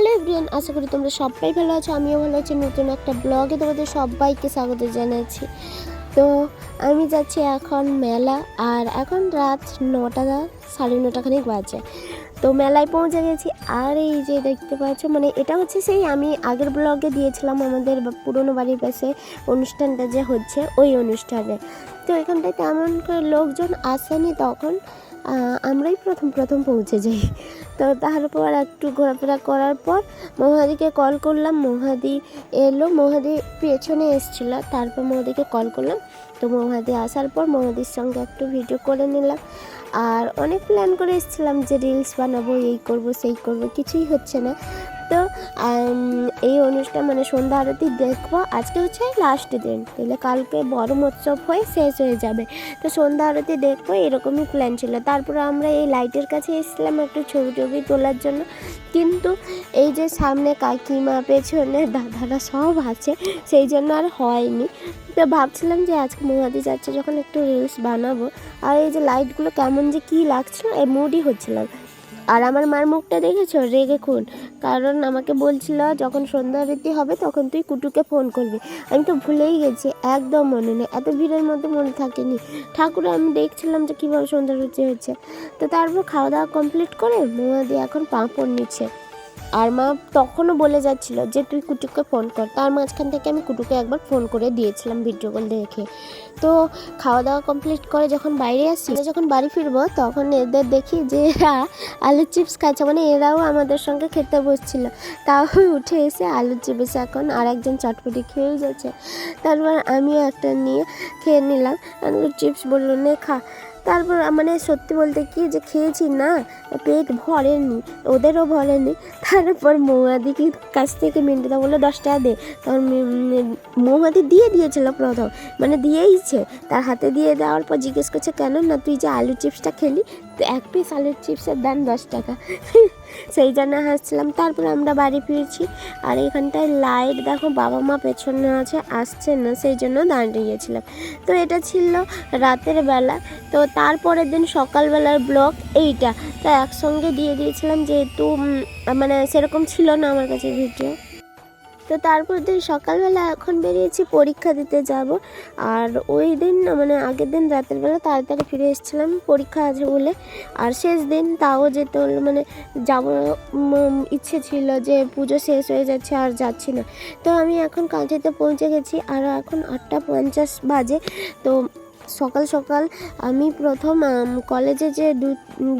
Hello everyone আশা করি তোমরা সবাই ভালো আছো, আমিও ভালো আছি। নতুন একটা ব্লগে তোমাদের সবাইকে স্বাগত জানাচ্ছি। তো আমি যাচ্ছি এখন মেলা, আর এখন রাত নটা সাড়ে নটা খানিক বাজে। তো মেলায় পৌঁছে গেছি, আর এই যে দেখতে পাচ্ছ মানে এটা হচ্ছে সেই আমি আগের ব্লগে দিয়েছিলাম আমাদের পুরনো বাড়ির পাশে অনুষ্ঠানটা যে হচ্ছে, ওই অনুষ্ঠানে। তো এখানটায় তেমন করে লোকজন আসেনি তখন আমরাই প্রথম প্রথম পৌঁছে যাই। তো তারপর একটু ঘোরাফেরা করার পর মহাদিকে কল করলাম। মহাদি এলো, মহাদি পেছনে এসেছিল। তারপর মহাদিকে কল করলাম। তো মহাদি আসার পর মহাদির সঙ্গে একটু ভিডিও করে নিলাম। আর অনেক প্ল্যান করে এসেছিলাম যে রিলস বানাবো, এই করব, সেই করব, কিছুই হচ্ছে না। তো এই অনুষ্ঠান মানে সন্ধ্যা আরতি দেখব। আজকে হচ্ছে লাস্ট দিন, তাহলে কালকে বড় মহোৎসব হয়ে শেষ হয়ে যাবে। তো সন্ধ্যা আরতি দেখব, এরকমই প্ল্যান ছিল। তারপরে আমরা এই লাইটের কাছে এসেছিলাম একটু ছবি টবি তোলার জন্য। কিন্তু এই যে সামনে কাকিমা, পেছনে দাদারা সব আছে, সেই জন্য আর হয়নি। তো ভাবছিলাম যে আজকে মহাদি যাচ্ছে যখন একটু রিলস বানাবো, আর এই যে লাইটগুলো কেমন যে কী লাগছিল, এই মুডই হচ্ছিলাম আর আমার মার মুখটা দেখেছ? রেগে খুন। কারণ আমাকে বলছিল, যখন সন্ধ্যা আরতি হবে তখন তুই কুটুকে ফোন করবি। আমি তো ভুলেই গেছি, একদম মনে নেই। এত ভিড়ের মধ্যে মনে থাকেনি। ঠাকুর, আমি দেখছিলাম যে কীভাবে সন্ধ্যা রীতি হচ্ছে। তো তারপর খাওয়া দাওয়া কমপ্লিট করে মহাদি এখন পাঁপড় নিচ্ছে। আর মা তখনও বলে যাচ্ছিল যে, তুই কুটুকে ফোন কর। তার মাঝখান থেকে আমি কুটুকে একবার ফোন করে দিয়েছিলাম ভিডিও কল দেখে। তো খাওয়া দাওয়া কমপ্লিট করে যখন বাইরে আসছি, যখন বাড়ি ফিরবো, তখন এদের দেখি যে এরা আলুর চিপস খাচ্ছে। মানে এরাও আমাদের সঙ্গে খেতে বসছিল। তাও উঠে এসে আলুর চিপস এখন আর একজন চটপটি খেয়েই যাচ্ছে। তারপর আমিও একটা নিয়ে খেয়ে নিলাম। আলুর চিপস বলল, নে খা। তারপর মানে সত্যি বলতে কি যে খেয়েছি না, পেট ভরেনি, ওদেরও ভরেনি। তারপর মৌমাদিকে কাছ থেকে মিন্টুদা বলল, দশ টাকা দে। তখন মৌমাদি দিয়ে দিয়েছিল প্রথম মানে দিয়েইছে তার হাতে দিয়ে দেওয়ার পর জিজ্ঞেস করছে, কেন না, তুই যে আলু চিপসটা খেলি তো এক পিস আলুর চিপসের দাম দশ টাকা। সেই জন্য হাসছিলাম। তারপর আমরা বাড়ি ফিরছি আর এখানটায় লাইট দেখো, বাবা মা পেছনে আছে, আসছে না, সেই জন্য দাঁড়িয়েছিলাম তো এটা ছিল রাতের বেলা। তো তারপরের দিন সকালবেলার ব্লগ এইটা। তো একসঙ্গে দিয়ে দিয়েছিলাম যেহেতু মানে সেরকম ছিল না আমার কাছে ভিডিও তো তারপর দিন সকালবেলা এখন বেরিয়েছি, পরীক্ষা দিতে যাব। আর ওই দিন মানে আগের দিন রাতের বেলা তাড়াতাড়ি ফিরে এসেছিলাম পরীক্ষা আছে বলে। আর শেষ দিন তাও যেতে হলো মানে যাব ইচ্ছে ছিল যে পুজো শেষ হয়ে যাচ্ছে আর যাচ্ছি না। তো আমি এখন কাঁথিতে পৌঁছে গেছি, আর এখন আটটা পঞ্চাশ বাজে। তো সকাল সকাল আমি প্রথম কলেজে যে দু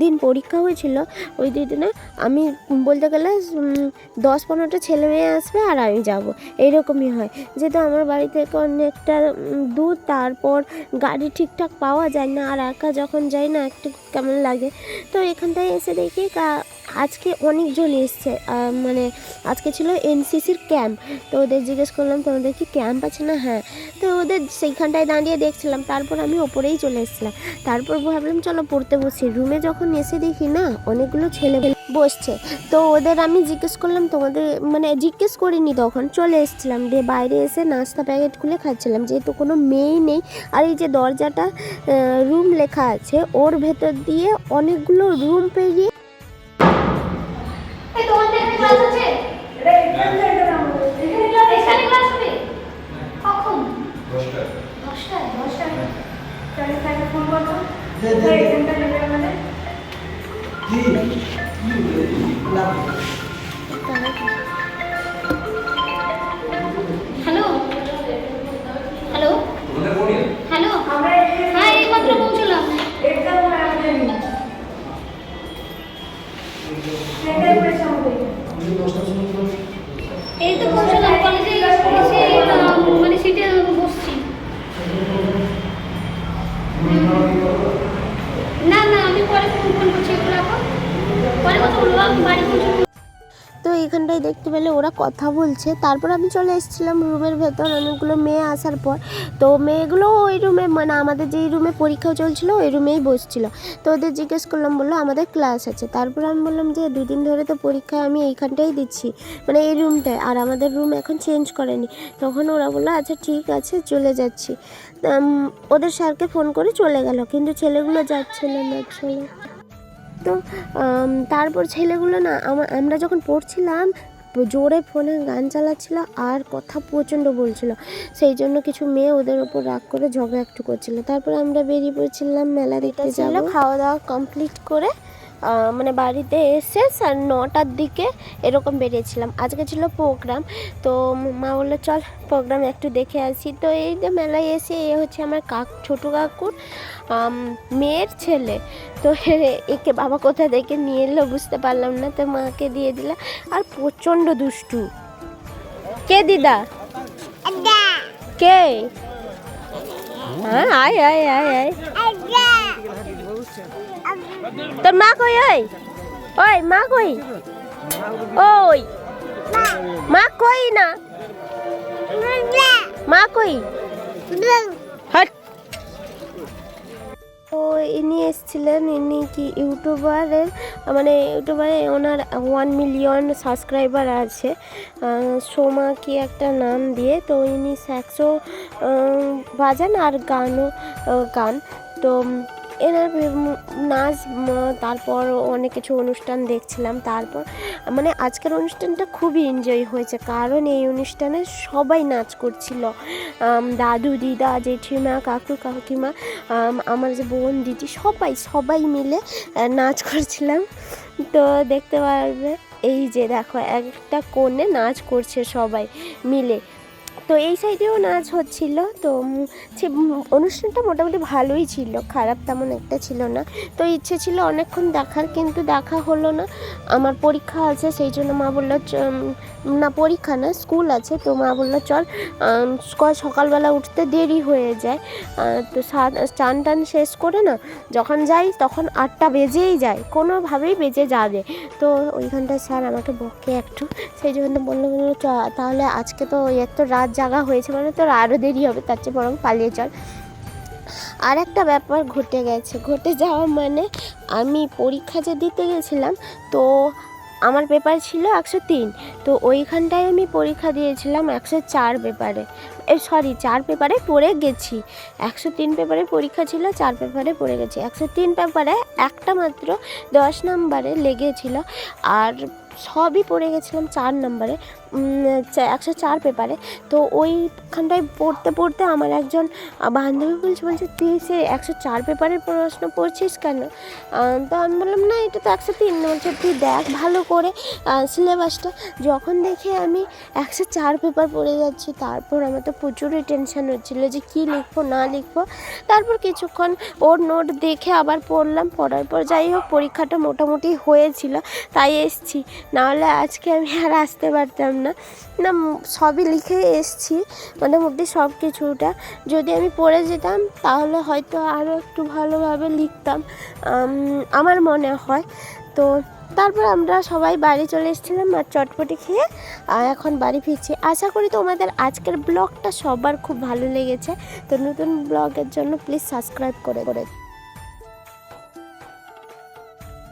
দিন পরীক্ষা হয়েছিল, ওই দুই দিনে আমি বলতে গেলে দশ পনেরোটা ছেলে মেয়ে আসবে আর আমি যাব। এইরকমই হয়। যেহেতু আমার বাড়ি থেকে অনেকটা দূর, তারপর গাড়ি ঠিকঠাক পাওয়া যায় না, আর একা যখন যাই না, একটু কেমন লাগে। তো এখানটায় এসে দেখি আজকে অনেকজন এসছে মানে আজকে ছিল এনসিসির ক্যাম্প, তো ওদের জিজ্ঞেস করলাম তোমাদের কি ক্যাম্প আছে না? হ্যাঁ। তো ওদের সেইখানটায় দাঁড়িয়ে দেখছিলাম, তারপর আমি ওপরেই চলে এসেছিলাম। তারপর ভাবলাম, চলো পড়তে বসি। রুমে যখন এসে দেখি, না, অনেকগুলো ছেলে বসছে। তো ওদের আমি জিজ্ঞেস করলাম, তোমাদের মানে জিজ্ঞেস করিনি তখন। চলে এসেছিলাম, দিয়ে বাইরে এসে নাস্তা প্যাকেট খুলে খাচ্ছিলাম। যেহেতু কোনো মেয়েই নেই, আর এই যে দরজাটা রুম লেখা আছে, ওর ভেতর দিয়ে অনেকগুলো রুম পেরিয়ে তোমাদের এখানে ক্লাস আছে? এখানে ক্লাস হবে কখন? দশটায়। দশটায়? তাহলে তাকে ফোন করব এখানটা নেবে আমাদের। হ্যালো? হ্যালো? হ্যালো? হ্যাঁ এই মাত্র পৌঁছলাম। এই তো কলেজে মানে সিটে বসছি। না না, আমি পরে ফোন করছি, এগুলো এখন। পরে কথা বলব আমি বাড়ি পৌঁছবো। তো এখানটায় দেখতে পেলে ওরা কথা বলছে। তারপর আমি চলে এসেছিলাম রুমের ভেতর, অনেকগুলো মেয়ে আসার পর। তো মেয়েগুলো ওই রুমে মানে আমাদের যেই রুমে পরীক্ষা চলছিল, ওই রুমেই বসছিল। তো ওদের জিজ্ঞেস করলাম, বলল, আমাদের ক্লাস আছে। তারপর আমি বললাম যে, দুদিন ধরে তো পরীক্ষা আমি এইখানটাই দিচ্ছি মানে এই রুমটায় আর আমাদের রুম এখন চেঞ্জ করেনি। তখন ওরা বলল আচ্ছা ঠিক আছে, চলে যাচ্ছি। ওদের স্যারকে ফোন করে চলে গেল, কিন্তু ছেলেগুলো যাচ্ছিল না, ছেলে তো তারপর ছেলেগুলো না আমা- আমরা যখন পড়ছিলাম জোরে ফোনে গান চালাচ্ছিল আর কথা প্রচণ্ড বলছিল। সেই জন্য কিছু মেয়ে ওদের ওপর রাগ করে ঝগড়া একটু করছিল। তারপর আমরা বেরিয়ে পড়ছিলাম মেলা দেখতে যাব। খাওয়া দাওয়া কমপ্লিট করে মানে বাড়িতে এসে স্যার নটার দিকে এরকম বেরিয়েছিলাম। আজকে ছিল প্রোগ্রাম তো মা বলল চল প্রোগ্রাম একটু দেখে আসি। তো এই যে মেলায় এসে এ হচ্ছে আমার কাক ছোটো কাকুর মেয়ের ছেলে। তো একে বাবা কোথা থেকে নিয়ে এলো বুঝতে পারলাম না তো মাকে দিয়ে দিলাম। আর প্রচণ্ড দুষ্টু। কে দিদা। কে? হ্যাঁ আয় আয় আয় আয়। তোর মা কই, ওই? ওই, মা কই? ওই। মা কই না? মা কই? হট। তো ইনি এসেছিলেন, ইনি কি ইউটিউবারের মানে ইউটিউবারে ওনার ওয়ান মিলিয়ন সাবস্ক্রাইবার আছে। সোমা কি একটা নাম দিয়ে, তো ইনি স্যাক্সো বাজান আর গানও গান। তো এনার নাচ তারপর অনেক কিছু অনুষ্ঠান দেখছিলাম, তারপর মানে আজকের অনুষ্ঠানটা খুবই এনজয় হয়েছে, কারণ এই অনুষ্ঠানে সবাই নাচ করছিল। দাদু, দিদা, জেঠিমা, কাকু, কাকিমা আমার যে বোন, দিদি, সবাই সবাই মিলে নাচ করছিলাম। তো দেখতে পারবে, এই যে দেখো, একটা কোণে নাচ করছে সবাই মিলে। তো এই সাইডেও নাচ হচ্ছিল। তো অনুষ্ঠানটা মোটামুটি ভালোই ছিল, খারাপ তেমন একটা ছিল না। তো ইচ্ছে ছিল অনেকক্ষণ দেখার, কিন্তু দেখা হলো না। আমার পরীক্ষা আছে, সেই জন্য মা বলল না, পরীক্ষা না, স্কুল আছে। তো মা বলল, চল সকালবেলা উঠতে দেরি হয়ে যায়। তো সাত চান টান শেষ করে না, যখন যাই তখন আটটা বেজেই যায়, কোনোভাবেই বেজে যাবে। তো ওইখানটায় স্যার আমাকে বকে একটু, সেই জন্য বলল বলল তাহলে আজকে তো এত রাত জাগা হয়েছে মানে তোর আরও দেরি হবে, তার চেয়ে বরং পালিয়ে চল। আর একটা ব্যাপার ঘটে গেছে, ঘটে যাওয়া মানে আমি পরীক্ষা যে দিতে গেছিলাম, তো আমার পেপার ছিল একশো তিন, তো ওইখানটায় আমি পরীক্ষা দিয়েছিলাম একশো চার পেপারে সরি চার পেপারে পড়ে গেছি। একশো তিন পেপারে পরীক্ষা ছিল, চার পেপারে পড়ে গেছি। একশো তিন পেপারে একটা মাত্র দশ নম্বরে লেগেছিল, আর সবই পড়ে গেছিলাম চার নম্বরে একশো চার পেপারে। তো ওইখানটায় পড়তে পড়তে আমার একজন বান্ধবী বলছে বলছে, তুই সে একশো চার পেপারের প্রশ্ন পড়ছিস কেন? তো আমি বললাম, না, এটা তো একশো তিন। বলছে, তুই দেখ ভালো করে সিলেবাসটা। যখন দেখি আমি একশো চার পেপার পড়ে যাচ্ছি, তারপর আমার তো প্রচুরই টেনশান হচ্ছিল যে কী লিখব, না লিখব। তারপর কিছুক্ষণ ওর নোট দেখে আবার পড়লাম। পড়ার পর যাই হোক, পরীক্ষাটা মোটামুটি হয়েছিল, তাই এসছি। নাহলে আজকে আমি আর আসতে পারতাম না না সবই লিখে এসছি মোটামুটি সব কিছুটা যদি আমি পড়ে যেতাম, তাহলে হয়তো আরও একটু ভালোভাবে লিখতাম আমার মনে হয়। তো তারপর আমরা সবাই বাড়ি চলে এসেছিলাম আর চটপটি খেয়ে এখন বাড়ি ফিরছি। আশা করি তোমাদের আজকের ব্লগটা সবার খুব ভালো লেগেছে। তো নতুন ব্লগের জন্য প্লিজ সাবস্ক্রাইব করে করে